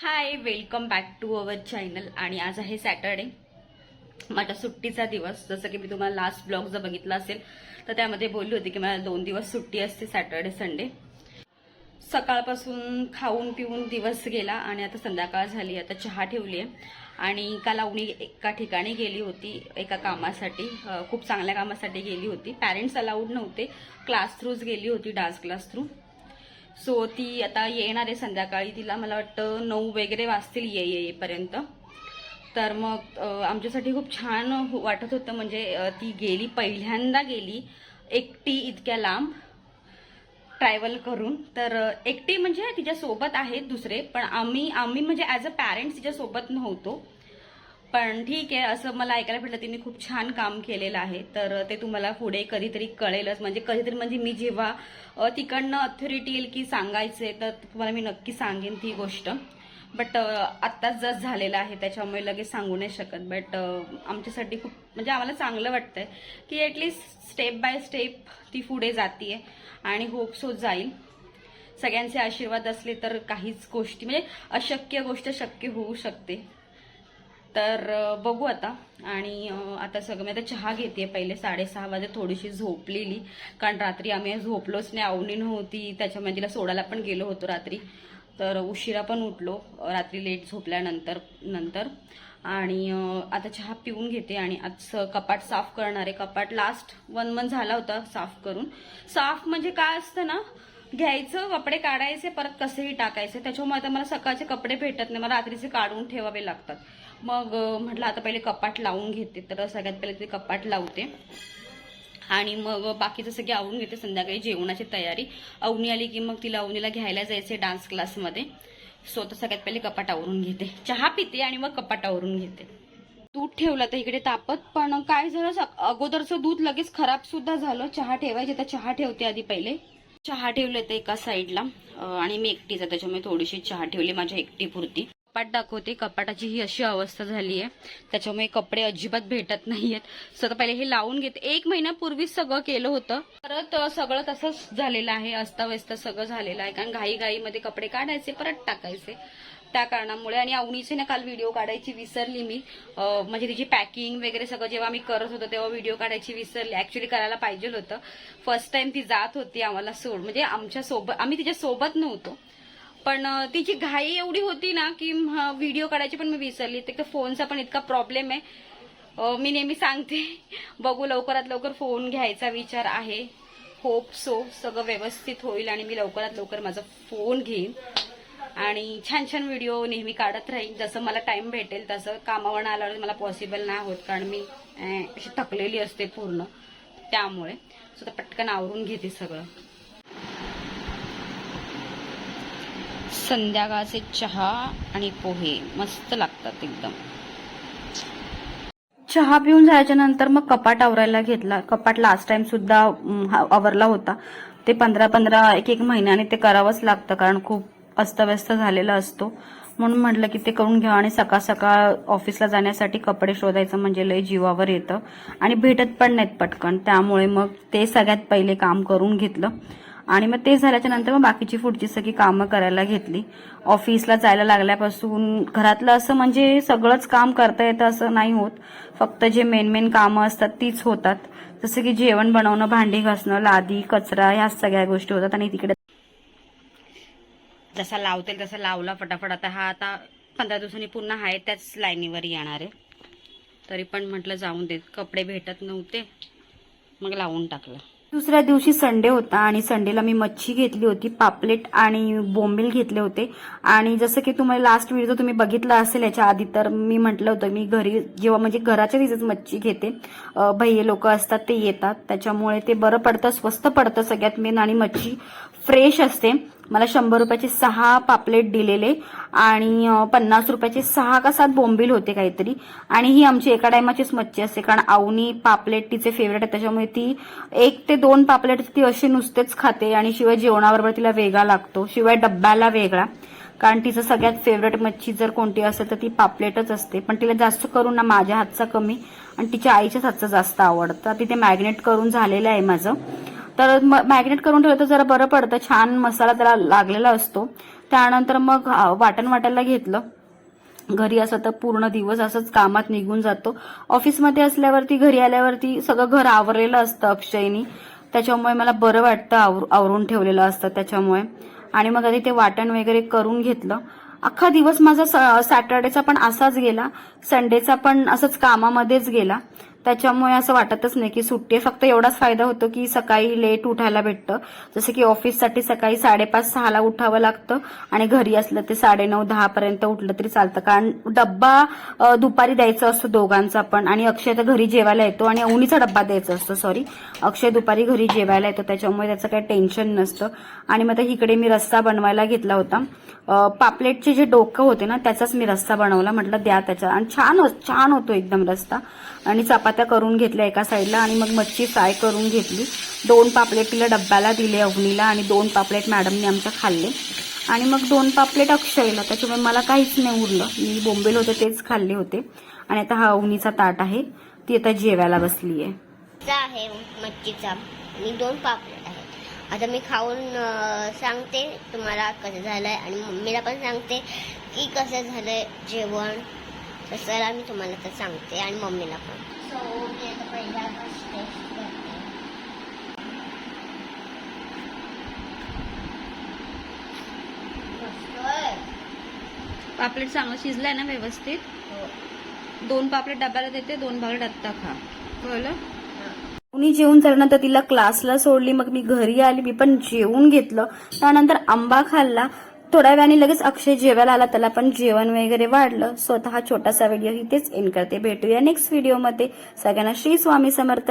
Hi welcome back to our channel आणि आज आहे सॅटर्डे माझ्या सुट्टीचा दिवस. जसं की मी तुम्हाला लास्ट ब्लॉग जर बघितला असेल तर त्यामध्ये बोलली होती की मला दोन दिवस सुट्टी असते सॅटर्डे संडे सकाळपासून खाऊन पिऊन दिवस गेला आणि आता संध्याकाळ झाली. आता चहा ठेवली आहे. आणि काल अवनी एका ठिकाणी गेली होती एका कामासाठी खूप चांगल्या कामासाठी गेली होती. पॅरेंट्स अलाउड नव्हते. क्लास थ्रूच गेली होती डान्स क्लास थ्रू सो ती आता येणार आहे संध्याकाळी. तिला मला वाटतं नऊ वगैरे वाजतील ये येईपर्यंत तर मग आमच्यासाठी खूप छान वाटत होतं. म्हणजे ती गेली पहिल्यांदा गेली एकटी इतक्या लांब ट्रॅव्हल करून. तर एकटी म्हणजे तिच्यासोबत आहेत दुसरे पण आम्ही आम्ही म्हणजे ॲज अ पॅरेंट्स तिच्यासोबत नव्हतो. पण ठीक आहे असं मला ऐकायला भेटलं तिने खूप छान काम केलेलं आहे. तर ते तुम्हाला पुढे कधीतरी कळेलच. म्हणजे कधीतरी म्हणजे मी जेव्हा तिकडनं अथॉरिटी येईल की सांगायचे तर तुम्हाला मी नक्की सांगेन ती गोष्ट. बट आत्ताच जस्ट झालेलं आहे त्याच्यामुळे लगेच सांगू नाही शकत. बट आमच्यासाठी खूप म्हणजे आम्हाला चांगलं वाटतंय की ॲटलिस्ट स्टेप बाय स्टेप ती पुढे जातीये आणि होप सो जाईल. सगळ्यांचे आशीर्वाद असले तर काहीच गोष्टी म्हणजे अशक्य गोष्ट शक्य होऊ शकते. तर बघू आता. आणि आता सगळं मी आता चहा घेते पहिले साडेसहा वाजे थोडीशी झोपलेली. कारण रात्री आम्ही झोपलोच नाही. आवणी नव्हती. त्याच्यामुळे तिला सोडायला पण गेलो होतो रात्री. तर उशिरा पण उठलो. रात्री लेट झोपल्यानंतर नंतर. आणि आता चहा पिऊन घेते. आणि आज कपाट साफ करणार आहे. कपाट लास्ट वन मंथ झाला होता साफ करून. साफ म्हणजे काय असतं ना? घ्यायचं कपडे काढायचे परत कसेही टाकायचे. त्याच्यामुळे आता मला सकाळचे कपडे भेटत नाही मला रात्रीचे काढून ठेवावे लागतात. मग म्हटलं आता पहिले कपाट लावून घेते तर सगळ्यात पहिले ते कपाट लावते. आणि मग बाकीचं सगळे आवरून घेते संध्याकाळी जेवणाची तयारी. अवनी आली की मग तिला अवनीला घ्यायला जायचे डान्स क्लासमध्ये सो तर सगळ्यात पहिले कपाट आवरून घेते. चहा पिते आणि मग कपाट आवरून घेते. दूध ठेवलं तर इकडे तापत पण काय झालं अगोदरचं दूध लगेच खराब सुद्धा झालं. चहा ठेवायचे तर चहा ठेवते आधी पहिले. चहा ठेवले तर एका साईडला. आणि मी एकटीच आहे त्याच्यामुळे थोडीशी चहा ठेवली माझ्या एकटी पुरती कपाट दाखवते कपाटाची ही अशी अवस्था झाली आहे. त्याच्यामुळे कपडे अजिबात भेटत नाहीयेत. सगळं पहिले हे लावून घेते एक महिन्यापूर्वीच सगळं केलं होतं. परत सगळं तसंच झालेलं आहे अस्ताव्यस्त सगळं झालेलं आहे. कारण घाई घाईमध्ये कपडे काढायचे परत टाकायचे. त्या कारणामुळे आणि अवनीचे ना काल व्हिडिओ काढायची विसरली मी. म्हणजे तिची पॅकिंग वगैरे सगळं जेव्हा मी करत होतो तेव्हा व्हिडिओ काढायची विसरली. ऍक्च्युली करायला पाहिजे होतं. फर्स्ट टाइम ती जात होती आम्हाला सोड. म्हणजे आमच्यासोबत आम्ही तिच्या सोबत नव्हतो. पण तिची घाई एवढी होती ना की व्हिडिओ काढायची पण मी विसरली. ते फोनचा पण इतका प्रॉब्लेम आहे. मी नेहमी सांगते बघू लवकरात लवकर फोन घ्यायचा विचार आहे. होप सो सगळं व्यवस्थित होईल आणि मी लवकरात लवकर माझा फोन घेईन. आणि छान छान व्हिडिओ नेहमी काढत राहील जसं मला टाइम भेटेल तसं कामावर आल्यावर मला पॉसिबल नाही होत कारण मी अशी थकलेली असते पूर्ण. त्यामुळे सो पटकन आवरून घेते सगळं. संध्याकाळचे चहा आणि पोहे मस्त लागतात एकदम. चहा पिऊन जायच्या नंतर मग कपाट आवरायला घेतला. कपाट लास्ट टाइम सुद्धा आवरला होता. ते पंधरा पंधरा एक एक महिन्याने ते करावंच लागतं कारण खूप अस्तव्यस्त झालेला असतो. म्हणून म्हटलं की ते करून घ्या आणि सकाळ सकाळ ऑफिसला जाण्यासाठी कपडे शोधायचं म्हणजे लय जीवावर येतं. आणि भेटत पण नाहीत पटकन. त्यामुळे मग ते सगळ्यात पहिले काम करून घेतलं. आणि मग ते झाल्याच्यानंतर मग बाकीची पुढची सगळी कामं करायला घेतली. ऑफिसला जायला लागल्यापासून घरातलं असं म्हणजे सगळंच काम करता येतं असं नाही होत. फक्त जे मेन मेन कामं असतात तीच होतात. जसं की जेवण बनवणं भांडी घासणं लादी कचरा ह्या सगळ्या गोष्टी होतात आणि तिकडे जसा लावतील तसा लावला फटाफट. आता हा आता पंधरा दिवसांनी पुन्हा आहे त्याच लाईनीवर येणार आहे. तरी पण म्हटलं जाऊन देत कपडे भेटत नव्हते मग लावून टाकलं. दुसऱ्या दिवशी संडे होता आणि संडेला मी मच्छी घेतली होती पापलेट आणि बोंबील घेतले होते. आणि जसं की तुम्हाला लास्ट व्हिडिओ तुम्ही बघितला असेल याच्या आधी तर मी म्हटलं होतं मी घरी जेव्हा म्हणजे घराच्या तिथेच मच्छी घेते. भैये लोक असतात ते येतात. त्याच्यामुळे ते बरं पडतं स्वस्त पडतं सगळ्यात मेन आणि मच्छी फ्रेश असते. मला शंभर रुपयाचे सहा पापलेट दिलेले आणि पन्नास रुपयाचे सहा का सात बोंबील होते काहीतरी. आणि ही आमची एका टायमाचीच मच्छी असते कारण आवनी पापलेट तिचे फेवरेट आहे त्याच्यामुळे ती एक ते दोन पापलेट ती अशी नुसतेच खाते आणि शिवाय जेवणाबरोबर तिला वेगळा लागतो. शिवाय डब्याला वेगळा. कारण तिचं सगळ्यात फेवरेट मच्छी जर कोणती असेल तर ती पापलेटच असते. पण तिला जास्त करून ना माझ्या हातचा कमी आणि तिच्या आईच्याच हातचं जास्त आवडतं. तिथे मॅग्नेट करून झालेलं आहे माझं. तर मॅग्नेट करून ठेवलं तर जरा बरं पडतं. छान मसाला त्याला लागलेला असतो. त्यानंतर मग वाटण वाटायला घेतलं. घरी असं तर पूर्ण दिवस असंच कामात निघून जातो. ऑफिसमध्ये असल्यावरती घरी आल्यावरती सगळं घर आवरलेलं असतं अक्षयनी. त्याच्यामुळे मला बरं वाटतं आवर आवरून ठेवलेलं असतं त्याच्यामुळे. आणि मग आधी ते वाटण वगैरे करून घेतलं. अख्खा दिवस माझा स- सॅटर्डेचा पण असाच गेला. संडेचा पण असंच कामामध्येच गेला. त्याच्यामुळे असं वाटतच नाही की सुट्टी आहे. फक्त एवढाच फायदा होतो की सकाळी लेट उठायला भेटतं. जसं की ऑफिससाठी सकाळी साडेपाच सहाला उठावं लागतं आणि घरी असलं ते साडेनऊ दहापर्यंत उठलं तरी चालतं. कारण डब्बा दुपारी द्यायचा असतो दोघांचा पण आणि अक्षय तर घरी जेवायला येतो आणि अवनीचा डब्बा द्यायचा असतो सॉरी अक्षय दुपारी घरी जेवायला येतो त्याच्यामुळे त्याचं काही टेन्शन नसतं. आणि मग इकडे मी रस्सा बनवायला घेतला होता. पापलेटचे जे डोकं होते ना त्याचाच मी रस्सा बनवला. म्हटलं द्या त्याचा. आणि छान हो- छान होतो एकदम रस्ता आणि चपात्या करून घेतल्या एका साईडला आणि मग मच्छी फ्राय करून घेतली. दोन पापलेट तिला डब्याला दिले अवनीला आणि दोन पापलेट मॅडमने आमच्या खाल्ले. आणि मग दोन पापलेट अक्षयला त्याच्यामुळे मला काहीच नाही उरलं. मी बोंबेल होते तेच खाल्ले होते. आणि आता हा अवनीचा ताट आहे. ती आता जेवायला बसली आहे. आहे मच्छीचा. मी दोन पापलेट आहे आता मी खाऊन सांगते तुम्हाला कसं झालंय. आणि मम्मीला पण सांगते की कसं झालंय जेवण. तसं मी तुम्हाला तर सांगते आणि मम्मीला पण. सो मी आता पहिला टेस्ट करते मस्त पापलेट चांगलं शिजलाय ना व्यवस्थित? हो. दोन पापलेट डब्याला देते दोन पापलेट आत्ता खा. कळलं. मी जेवून झाल्यानंतर तिला क्लासला सोडली मग मी घरी आली मी पण जेवून घेतलं. त्यानंतर आंबा खाल्ला थोड्या वेळाने लगेच अक्षय जेवायला आला त्याला पण जेवण वगैरे वाढलं. स्वतः छोटासा व्हिडिओ इथेच एन करते. भेटूया नेक्स्ट व्हिडिओमध्ये सगळ्यांना श्री स्वामी समर्थ.